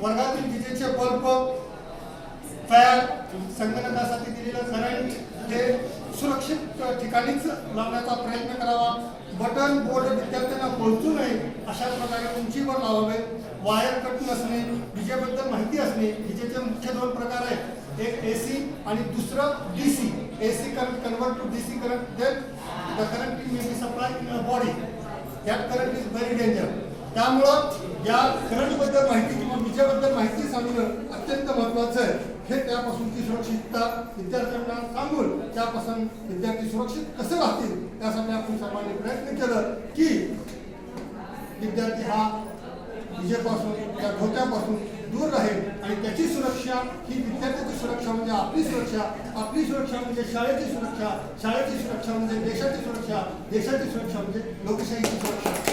वर्गातील विजेचे bulb fan संगणकासाठी दिलेलं करंट हे सुरक्षित ठिकाणीच लावण्याचा प्रयत्न करावा. बटन बोर्ड विद्यार्थ्यांना पोहोचू नये अशा प्रकारे उंचीवर लावावे. वायर कट नसणे विजेबद्दल माहिती असणे विजेचे मुख्य दोन प्रकार आहेत. एक ए सी आणि दुसरं D C A C current convert to D C current then the current may be supply in a body that current is very danger त्यामुळं या करंटबद्दल माहिती किंवा विजेबद्दल माहिती सांगणं अत्यंत महत्त्वाचं आहे. हे त्यापासूनची सुरक्षितता विद्यार्थ्यांना सांगून त्यापासून विद्यार्थी सुरक्षित कसे राहतील त्यासाठी आपण सर्वांनी प्रयत्न केलं की विद्यार्थी हा विजेपासून त्या धोक्यापासून दूर राहील आणि त्याची सुरक्षा ही विद्यार्थ्याची सुरक्षा म्हणजे आपली सुरक्षा आपली सुरक्षा म्हणजे शाळेची सुरक्षा शाळेची सुरक्षा म्हणजे देशाची सुरक्षा देशाची सुरक्षा म्हणजे लोकशाहीची सुरक्षा.